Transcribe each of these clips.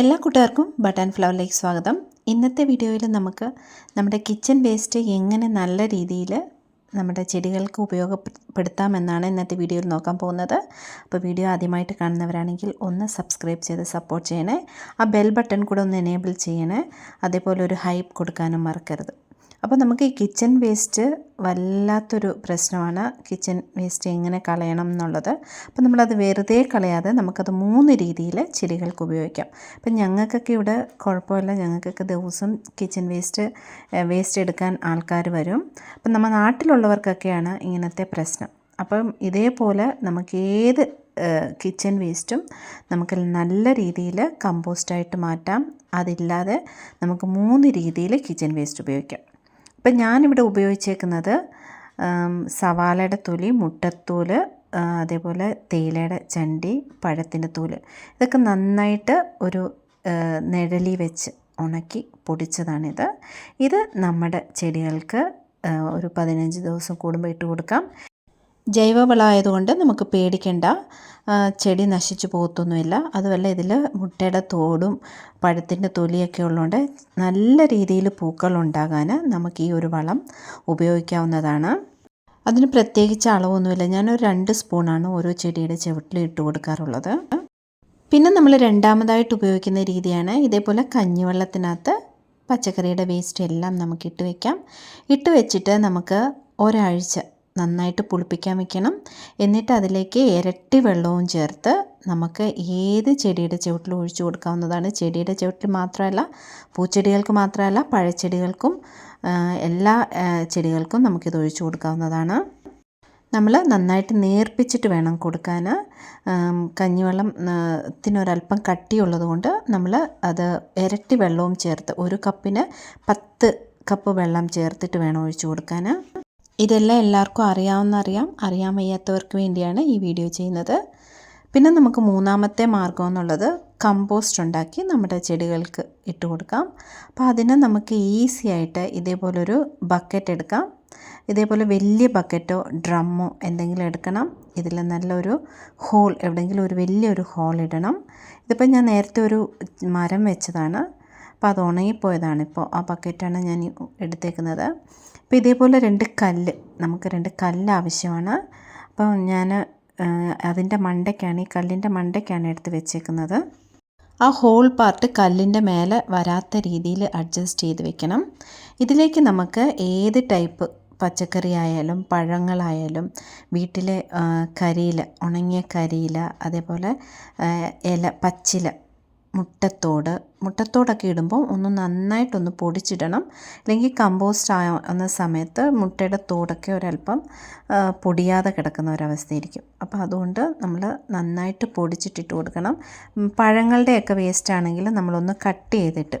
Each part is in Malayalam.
എല്ലാ കൂട്ടുകാർക്കും ബട്ടൺ ഫ്ലവറിലേക്ക് സ്വാഗതം. ഇന്നത്തെ വീഡിയോയിൽ നമുക്ക് നമ്മുടെ കിച്ചൺ വേസ്റ്റ് എങ്ങനെ നല്ല രീതിയിൽ നമ്മുടെ ചെടികൾക്ക് ഉപയോഗപ്പെടുത്താമെന്നാണ് ഇന്നത്തെ വീഡിയോയിൽ നോക്കാൻ പോകുന്നത്. അപ്പോൾ വീഡിയോ ആദ്യമായിട്ട് കാണുന്നവരാണെങ്കിൽ ഒന്ന് സബ്സ്ക്രൈബ് ചെയ്ത് സപ്പോർട്ട് ചെയ്യണേ. ആ ബെൽ ബട്ടൺ കൂടെ ഒന്ന് എനേബിൾ ചെയ്യണേ. അതേപോലെ ഒരു ഹൈപ്പ് കൊടുക്കാനും മറക്കരുത്. അപ്പോൾ നമുക്ക് ഈ കിച്ചൺ വേസ്റ്റ് വല്ലാത്തൊരു പ്രശ്നമാണ്. കിച്ചൺ വേസ്റ്റ് എങ്ങനെ കളയണം എന്നുള്ളത്. അപ്പോൾ നമ്മളത് വെറുതെ കളയാതെ നമുക്കത് മൂന്ന് രീതിയിൽ ചെടികൾക്ക് ഉപയോഗിക്കാം. അപ്പം ഞങ്ങൾക്കൊക്കെ ഇവിടെ കുഴപ്പമില്ല. ഞങ്ങൾക്കൊക്കെ ദിവസം കിച്ചൺ വേസ്റ്റ് വേസ്റ്റ് എടുക്കാൻ ആൾക്കാർ വരും. അപ്പം നമ്മൾ നാട്ടിലുള്ളവർക്കൊക്കെയാണ് ഇങ്ങനത്തെ പ്രശ്നം. അപ്പം ഇതേപോലെ നമുക്ക് ഏത് കിച്ചൺ വേസ്റ്റും നമുക്ക് നല്ല രീതിയിൽ കമ്പോസ്റ്റായിട്ട് മാറ്റാം. അതില്ലാതെ നമുക്ക് മൂന്ന് രീതിയിൽ കിച്ചൺ വേസ്റ്റ് ഉപയോഗിക്കാം. ഇപ്പം ഞാനിവിടെ ഉപയോഗിച്ചേക്കുന്നത് സവാളയുടെ തൊലി മുട്ടത്തോൽ അതേപോലെ തേയിലയുടെ ചണ്ടി പഴത്തിന്റെ തോൽ ഇതൊക്കെ നന്നായിട്ട് ഒരു നിഴലി വെച്ച് ഉണക്കി പൊടിച്ചതാണിത്. ഇത് നമ്മുടെ ചെടികൾക്ക് ഒരു പതിനഞ്ച് ദിവസം കൂടുമ്പോൾ ഇട്ട് കൊടുക്കാം. ജൈവവളമായതുകൊണ്ട് നമുക്ക് പേടിക്കേണ്ട. ചെടി നശിച്ചു പോകത്തൊന്നുമില്ല. അതുമല്ല ഇതിൽ മുട്ടയുടെ തോടും പഴത്തിന്റെ തൊലിയൊക്കെ ഉള്ളതുകൊണ്ട് നല്ല രീതിയിൽ പൂക്കൾ ഉണ്ടാകാൻ നമുക്ക് ഈ ഒരു വളം ഉപയോഗിക്കാവുന്നതാണ്. അതിന് പ്രത്യേകിച്ച് അളവൊന്നുമില്ല. ഞാനൊരു രണ്ട് സ്പൂണാണ് ഓരോ ചെടിയുടെ ചുവട്ടിൽ ഇട്ട് കൊടുക്കാറുള്ളത്. പിന്നെ നമ്മൾ രണ്ടാമതായിട്ട് ഉപയോഗിക്കുന്ന രീതിയാണ് ഇതേപോലെ കഞ്ഞിവെള്ളത്തിനകത്ത് പച്ചക്കറിയുടെ വേസ്റ്റ് എല്ലാം നമുക്ക് ഇട്ട് വയ്ക്കാം ഇട്ട് വെച്ചിട്ട് നമുക്ക് ഒരാഴ്ച നന്നായിട്ട് പുളിപ്പിക്കാൻ വെക്കണം. എന്നിട്ട് അതിലേക്ക് ഇരട്ടി വെള്ളവും ചേർത്ത് നമുക്ക് ഏത് ചെടിയുടെ ചുവട്ടിലും ഒഴിച്ചു കൊടുക്കാവുന്നതാണ്. ചെടിയുടെ ചുവട്ടിൽ മാത്രമല്ല പൂച്ചെടികൾക്ക് മാത്രമല്ല പഴച്ചെടികൾക്കും എല്ലാ ചെടികൾക്കും നമുക്കിത് ഒഴിച്ചു കൊടുക്കാവുന്നതാണ്. നമ്മൾ നന്നായിട്ട് നേർപ്പിച്ചിട്ട് വേണം കൊടുക്കാൻ കഞ്ഞിവെള്ളം ഒരല്പം കട്ടിയുള്ളത് കൊണ്ട് നമ്മൾ അത് ഇരട്ടി വെള്ളവും ചേർത്ത് ഒരു കപ്പിന് പത്ത് കപ്പ് വെള്ളം ചേർത്തിട്ട് വേണം ഒഴിച്ചു കൊടുക്കാൻ ഇതെല്ലാം എല്ലാവർക്കും അറിയാവുന്ന അറിയാം അറിയാൻ വയ്യാത്തവർക്ക് വേണ്ടിയാണ് ഈ വീഡിയോ ചെയ്യുന്നത്. പിന്നെ നമുക്ക് മൂന്നാമത്തെ മാർഗം എന്നുള്ളത് കമ്പോസ്റ്റ് ഉണ്ടാക്കി നമ്മുടെ ചെടികൾക്ക് ഇട്ട് കൊടുക്കാം. അപ്പോൾ അതിന് നമുക്ക് ഈസി ആയിട്ട് ഇതേപോലൊരു ബക്കറ്റ് എടുക്കാം. ഇതേപോലെ വലിയ ബക്കറ്റോ ഡ്രമ്മോ എന്തെങ്കിലും എടുക്കണം. ഇതിൽ നല്ലൊരു ഹോൾ എവിടെയെങ്കിലും ഒരു വലിയൊരു ഹോൾ ഇടണം. ഇതിപ്പോൾ ഞാൻ നേരത്തെ ഒരു മരം വെച്ചതാണ്. അപ്പോൾ അത് ഉണങ്ങിപ്പോയതാണ്. ഇപ്പോൾ ആ ബക്കറ്റാണ് ഞാൻ എടുത്തേക്കുന്നത്. അപ്പോൾ ഇതേപോലെ രണ്ട് കല്ല് നമുക്ക് രണ്ട് കല്ല് ആവശ്യമാണ് അപ്പോൾ ഞാൻ അതിന്റെ മണ്ടയ്ക്കാണ് ഈ കല്ലിന്റെ മണ്ടയ്ക്കാണ് എടുത്ത് വെച്ചേക്കുന്നത്. ആ ഹോൾ പാർട്ട് കല്ലിന്റെ മേലെ വരാത്ത രീതിയിൽ അഡ്ജസ്റ്റ് ചെയ്ത് വെക്കണം. ഇതിലേക്ക് നമുക്ക് ഏത് ടൈപ്പ് പച്ചക്കറി ആയാലും പഴങ്ങളായാലും വീട്ടിലെ കരിയില ഉണങ്ങിയ കരിയില അതേപോലെ ഇല പച്ചില മുട്ടത്തോട് മുട്ടത്തോടൊക്കെ ഇടുമ്പോൾ ഒന്ന് നന്നായിട്ടൊന്ന് പൊടിച്ചിടണം. അല്ലെങ്കിൽ കമ്പോസ്റ്റ് ആവുന്ന സമയത്ത് മുട്ടയുടെ തോടൊക്കെ ഒരല്പം പൊടിയാതെ കിടക്കുന്ന ഒരവസ്ഥയായിരിക്കും അപ്പോൾ അതുകൊണ്ട് നമ്മൾ നന്നായിട്ട് പൊടിച്ചിട്ടിട്ട് കൊടുക്കണം. പഴങ്ങളുടെയൊക്കെ വേസ്റ്റ് ആണെങ്കിൽ നമ്മളൊന്ന് കട്ട് ചെയ്തിട്ട്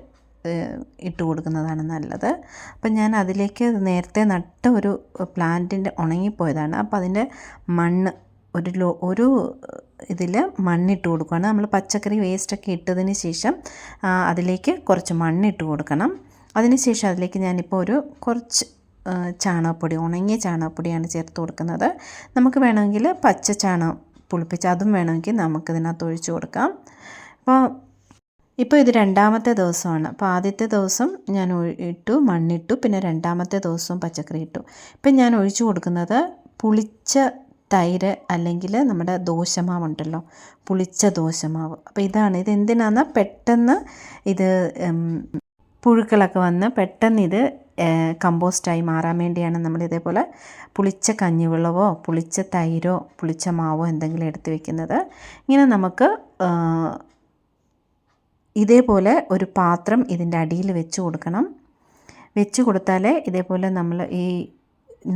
ഇട്ട് കൊടുക്കുന്നതാണ് നല്ലത്. അപ്പം ഞാൻ അതിലേക്ക് നേരത്തെ നട്ട ഒരു പ്ലാന്റിന്റെ ഉണങ്ങിപ്പോയതാണ്. അപ്പോൾ അതിന്റെ മണ്ണ് ഒരു ലോ ഒരു ഇതിൽ മണ്ണിട്ട് കൊടുക്കുകയാണ്. നമ്മൾ പച്ചക്കറി വേസ്റ്റൊക്കെ ഇട്ടതിന് ശേഷം അതിലേക്ക് കുറച്ച് മണ്ണിട്ട് കൊടുക്കണം. അതിന് ശേഷം അതിലേക്ക് ഞാനിപ്പോൾ ഒരു കുറച്ച് ചാണകപ്പൊടി ഉണങ്ങിയ ചാണകപ്പൊടിയാണ് ചേർത്ത് കൊടുക്കുന്നത്. നമുക്ക് വേണമെങ്കിൽ പച്ച ചാണകം പുളിപ്പിച്ച് അതും വേണമെങ്കിൽ നമുക്കിതിനകത്ത് ഒഴിച്ചു കൊടുക്കാം. അപ്പോൾ ഇപ്പോൾ ഇത് രണ്ടാമത്തെ ദിവസമാണ്. അപ്പോൾ ആദ്യത്തെ ദിവസം ഞാൻ ഇട്ടു മണ്ണിട്ടു പിന്നെ രണ്ടാമത്തെ ദിവസവും പച്ചക്കറി ഇട്ടു. ഇപ്പം ഞാൻ ഒഴിച്ചു കൊടുക്കുന്നത് പുളിച്ച തൈര് അല്ലെങ്കിൽ നമ്മുടെ ദോശമാവുണ്ടല്ലോ പുളിച്ച ദോശമാവ്. അപ്പോൾ ഇതാണ് ഇത് എന്തിനാണെന്നാൽ പെട്ടെന്ന് ഇത് പുഴുക്കളൊക്കെ വന്ന് പെട്ടെന്ന് ഇത് കമ്പോസ്റ്റായി മാറാൻ വേണ്ടിയാണ് നമ്മൾ ഇതേപോലെ പുളിച്ച കഞ്ഞിവെള്ളമോ പുളിച്ച തൈരോ പുളിച്ച മാവോ എന്തെങ്കിലും എടുത്ത് വെക്കുന്നത്. ഇങ്ങനെ നമുക്ക് ഇതേപോലെ ഒരു പാത്രം ഇതിന്റെ അടിയിൽ വെച്ച് കൊടുക്കണം. വെച്ച് കൊടുത്താലേ ഇതേപോലെ നമ്മൾ ഈ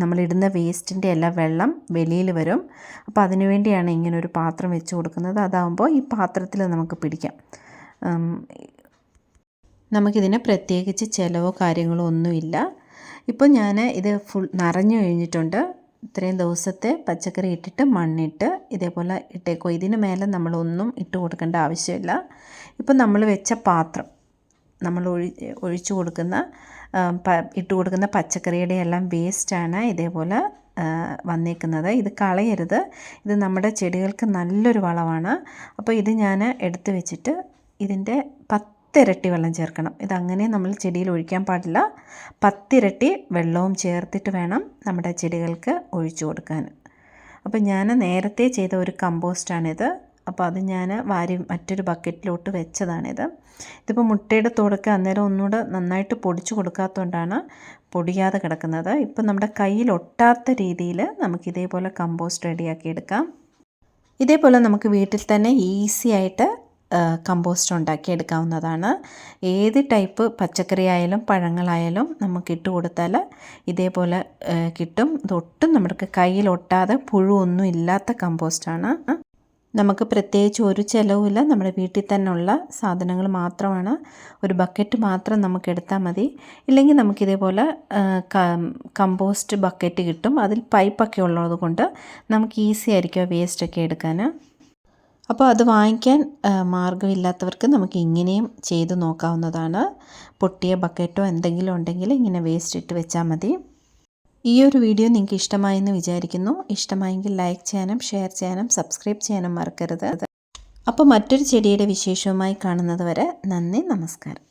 നമ്മളിടുന്ന വേസ്റ്റിന്റെ എല്ലാ വെള്ളം വെളിയിൽ വരും. അപ്പോൾ അതിനുവേണ്ടിയാണ് ഇങ്ങനെ ഒരു പാത്രം വെച്ച് കൊടുക്കുന്നത്. അതാകുമ്പോൾ ഈ പാത്രത്തിൽ നമുക്ക് പിടിക്കാം. നമുക്കിതിന് പ്രത്യേകിച്ച് ചിലവോ കാര്യങ്ങളോ ഒന്നുമില്ല. ഇപ്പോൾ ഞാൻ ഇത് ഫുൾ നിറഞ്ഞു കഴിഞ്ഞിട്ടുണ്ട്. ഇത്രയും ദിവസത്തെ പച്ചക്കറി ഇട്ടിട്ട് മണ്ണിട്ട് ഇതേപോലെ ഇട്ടേക്കോ. ഇതിന് മേലെ നമ്മളൊന്നും ഇട്ട് കൊടുക്കേണ്ട ആവശ്യമില്ല. ഇപ്പം നമ്മൾ വെച്ച പാത്രം നമ്മൾ ഒഴി ഒഴിച്ചു കൊടുക്കുന്ന ഇട്ട് കൊടുക്കുന്ന പച്ചക്കറിയുടെ എല്ലാം വേസ്റ്റാണ് ഇതേപോലെ വന്നേക്കുന്നത്. ഇത് കളയരുത്. ഇത് നമ്മുടെ ചെടികൾക്ക് നല്ലൊരു വളമാണ്. അപ്പോൾ ഇത് ഞാൻ എടുത്തു വെച്ചിട്ട് ഇതിന്റെ പത്തിരട്ടി വെള്ളം ചേർക്കണം. ഇതങ്ങനെ നമ്മൾ ചെടിയിൽ ഒഴിക്കാൻ പാടില്ല. പത്തിരട്ടി വെള്ളവും ചേർത്തിട്ട് വേണം നമ്മുടെ ചെടികൾക്ക് ഒഴിച്ചു കൊടുക്കാൻ. അപ്പോൾ ഞാൻ നേരത്തെ ചെയ്ത ഒരു കമ്പോസ്റ്റാണിത്. അപ്പോൾ അത് ഞാൻ വാരി മറ്റൊരു ബക്കറ്റിലോട്ട് വെച്ചതാണിത്. ഇതിപ്പോൾ മുട്ടയുടെ തോടൊക്കെ അന്നേരം ഒന്നുകൂടെ നന്നായിട്ട് പൊടിച്ചു കൊടുക്കാത്തതുകൊണ്ടാണ് പൊടിയാതെ കിടക്കുന്നത്. ഇപ്പം നമ്മുടെ കയ്യിൽ ഒട്ടാത്ത രീതിയിൽ നമുക്ക് ഇതേപോലെ കമ്പോസ്റ്റ് റെഡിയാക്കി എടുക്കാം. ഇതേപോലെ നമുക്ക് വീട്ടിൽ തന്നെ ഈസി ആയിട്ട് കമ്പോസ്റ്റ് ഉണ്ടാക്കി എടുക്കാവുന്നതാണ്. ഏത് ടൈപ്പ് പച്ചക്കറി ആയാലും പഴങ്ങളായാലും നമുക്ക് ഇട്ട് കൊടുത്താൽ ഇതേപോലെ കിട്ടും. ഇതൊട്ടും നമ്മൾക്ക് കയ്യിൽ ഒട്ടാതെ പുഴുവൊന്നും ഇല്ലാത്ത കമ്പോസ്റ്റാണ് നമുക്ക് പ്രത്യേകിച്ച് ഒരു ചിലവുമില്ല. നമ്മുടെ വീട്ടിൽ തന്നെ ഉള്ള സാധനങ്ങൾ മാത്രമാണ്. ഒരു ബക്കറ്റ് മാത്രം നമുക്ക് എടുത്താൽ മതി. ഇല്ലെങ്കിൽ നമുക്കിതേപോലെ കമ്പോസ്റ്റ് ബക്കറ്റ് കിട്ടും. അതിൽ പൈപ്പൊക്കെ ഉള്ളത് കൊണ്ട് നമുക്ക് ഈസി ആയിരിക്കും വേസ്റ്റൊക്കെ എടുക്കാൻ. അപ്പോൾ അത് വാങ്ങിക്കാൻ മാർഗമില്ലാത്തവർക്ക് നമുക്ക് ഇങ്ങനെയും ചെയ്ത് നോക്കാവുന്നതാണ്. പൊട്ടിയ ബക്കറ്റോ എന്തെങ്കിലും ഉണ്ടെങ്കിൽ ഇങ്ങനെ വേസ്റ്റ് ഇട്ട് വെച്ചാൽ മതി. ഈ ഒരു വീഡിയോ നിങ്ങൾക്ക് ഇഷ്ടമായെന്ന് വിചാരിക്കുന്നു. ഇഷ്ടമായെങ്കിൽ ലൈക്ക് ചെയ്യാനും ഷെയർ ചെയ്യാനും സബ്സ്ക്രൈബ് ചെയ്യാനും മറക്കരുത്. അപ്പോൾ മറ്റൊരു ചെടിയുടെ വിശേഷവുമായി കാണുന്നത് വരെ നന്ദി നമസ്കാരം.